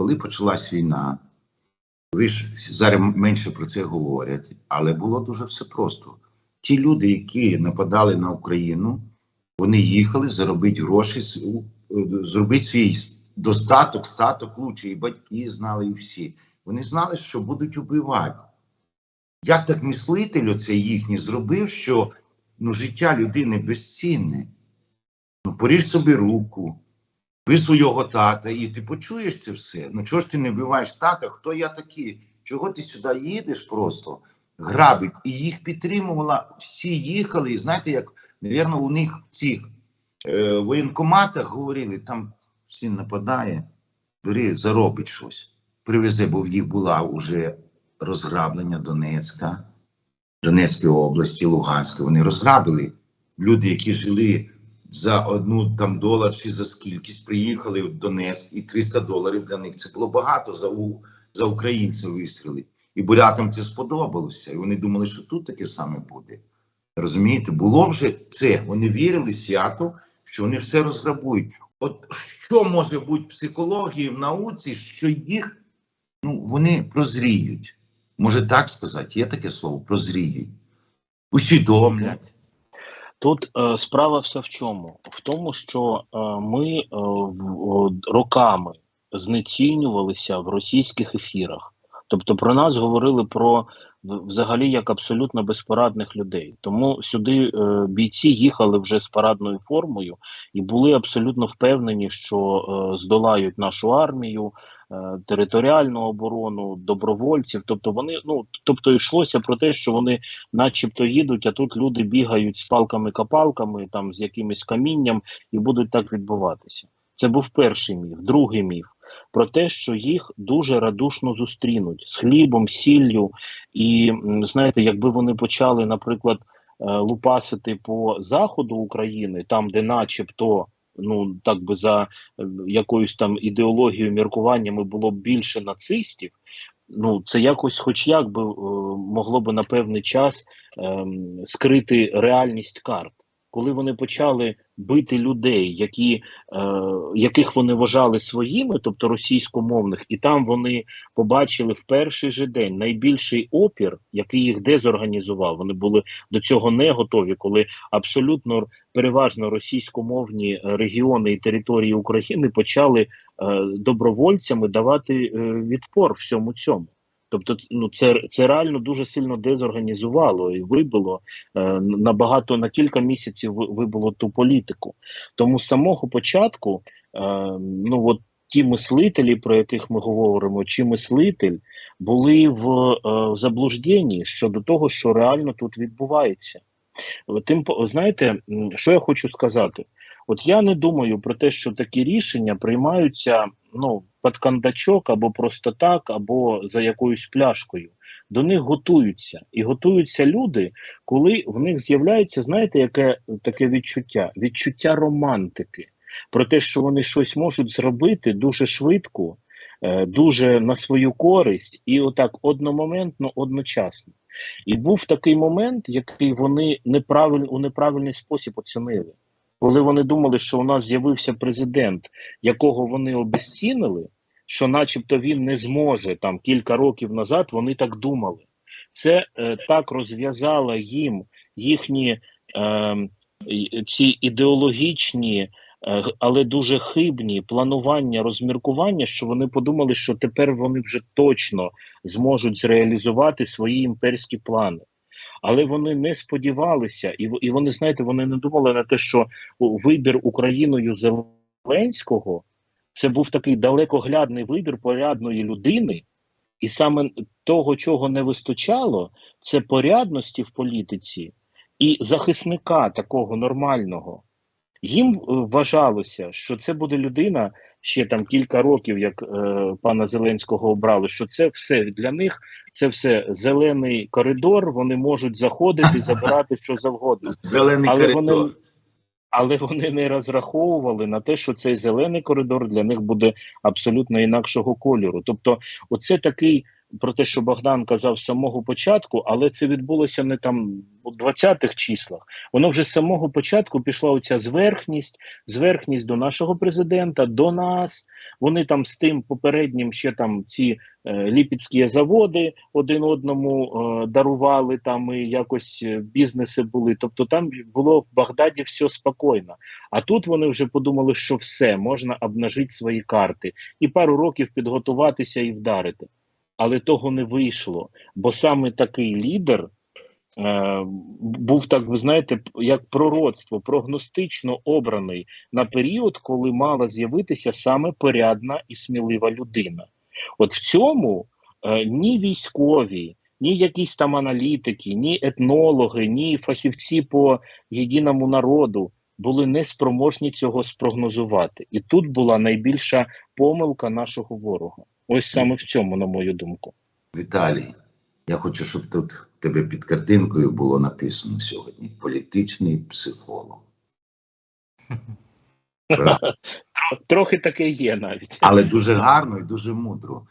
коли почалась війна, ви ж зараз менше про це говорять, але було дуже все просто. Ті люди, які нападали на Україну, вони їхали заробити гроші, зробити свій достаток, статок лучше. І батьки знали, і всі. Вони знали, що будуть убивати. Як так мислитель оцей їхній зробив, що ну, життя людини безцінне? Ну, поріж собі руку, ви свого тата, і ти почуєш це все. Ну чого ж ти не вбиваєш тата? Хто я такий? Чого ти сюди їдеш просто? Грабить. І їх підтримувала, всі їхали. І знаєте, як, навірно, у них в цих е, воєнкоматах говорили, там всі нападає, бери, заробить щось. Привезе, бо в них була вже розграблення Донецька, Донецької області, Луганської. Вони розграбили. Люди, які жили за одну там долар чи за скількись приїхали в Донецьк, і 300 доларів для них це було багато за, у, за українців вистріли. І бурятам це сподобалося. І вони думали, що тут таке саме буде. Розумієте, було вже це. Вони вірили свято, що вони все розграбують. От що може бути в психології в науці, що їх ну, вони прозріють. Може так сказати, є таке слово прозріють, усвідомлять. Тут е, справа вся в чому? В тому, що е, ми е, роками знецінювалися в російських ефірах. Тобто про нас говорили про взагалі як абсолютно безпорадних людей. Тому сюди е, бійці їхали вже з парадною формою і були абсолютно впевнені, що е, здолають нашу армію, територіальну оборону, добровольців. Тобто вони ну тобто йшлося про те, що вони начебто їдуть, а тут люди бігають з палками-капалками, там з якимось камінням, і будуть так відбуватися. Це був перший міф, другий міф про те, що їх дуже радушно зустрінуть з хлібом, сіллю. І знаєте, якби вони почали, наприклад, е, лупасити по заходу України, там, де начебто. Ну, так би за е, якоюсь там ідеологією, міркуваннями було б більше нацистів, ну це якось, хоч як би е, могло би на певний час ем, скрити реальність карт. Коли вони почали бити людей, які, е, яких вони вважали своїми, тобто російськомовних, і там вони побачили в перший же день найбільший опір, який їх дезорганізував. Вони були до цього не готові, коли абсолютно переважно російськомовні е, регіони і території України почали е, добровольцями давати е, відпор всьому цьому. Тобто, ну це це реально дуже сильно дезорганізувало і вибило набагато на кілька місяців ви- вибило ту політику. Тому з самого початку, ну от ті мислителі, про яких ми говоримо, чи мислитель були в е, заблужденні щодо того, що реально тут відбувається. Тим знаєте, що я хочу сказати? От я не думаю про те, що такі рішення приймаються ну під кандачок або просто так, або за якоюсь пляшкою. До них готуються і готуються люди, коли в них з'являється, знаєте, яке таке відчуття? Відчуття романтики про те, що вони щось можуть зробити дуже швидко, е, дуже на свою користь, і отак одномоментно, одночасно. І був такий момент, який вони неправиль, у неправильний спосіб оцінили. Коли вони думали, що у нас з'явився президент, якого вони обезцінили, що начебто він не зможе там кілька років назад, вони так думали. Це е, так розв'язало їм їхні е, ці ідеологічні, але дуже хибні планування, розміркування, що вони подумали, що тепер вони вже точно зможуть зреалізувати свої імперські плани. Але вони не сподівалися, і, і вони, знаєте, вони не думали на те, що вибір Україною Зеленського це був такий далекоглядний вибір порядної людини, і саме того, чого не вистачало, це порядності в політиці і захисника такого нормального. Їм е, вважалося, що це буде людина ще там кілька років, як е, пана Зеленського обрали, що це все для них, це все зелений коридор. Вони можуть заходити забирати що завгодно. Зелений Але коридор. вони, але вони не розраховували на те, що цей зелений коридор для них буде абсолютно інакшого кольору. Тобто, оце такий про те, що Богдан казав з самого початку, але це відбулося не там у 20-х числах. Воно вже з самого початку пішла оця зверхність, зверхність до нашого президента, до нас. Вони там з тим попереднім ще там ці е, ліпецькі заводи один одному е, дарували там і якось е, бізнеси були. Тобто там було в Багдаді все спокійно. А тут вони вже подумали, що все можна обнажити свої карти і пару років підготуватися і вдарити. Але того не вийшло, бо саме такий лідер е, був так, ви знаєте, як пророцтво, прогностично обраний на період, коли мала з'явитися саме порядна і смілива людина. От в цьому е, ні військові, ні якісь там аналітики, ні етнологи, ні фахівці по єдиному народу були неспроможні цього спрогнозувати. І тут була найбільша помилка нашого ворога. Ось саме в цьому, на мою думку. Віталій, я хочу, щоб тут тебе під картинкою було написано сьогодні політичний психолог. Трохи таке є навіть. Але дуже гарно і дуже мудро.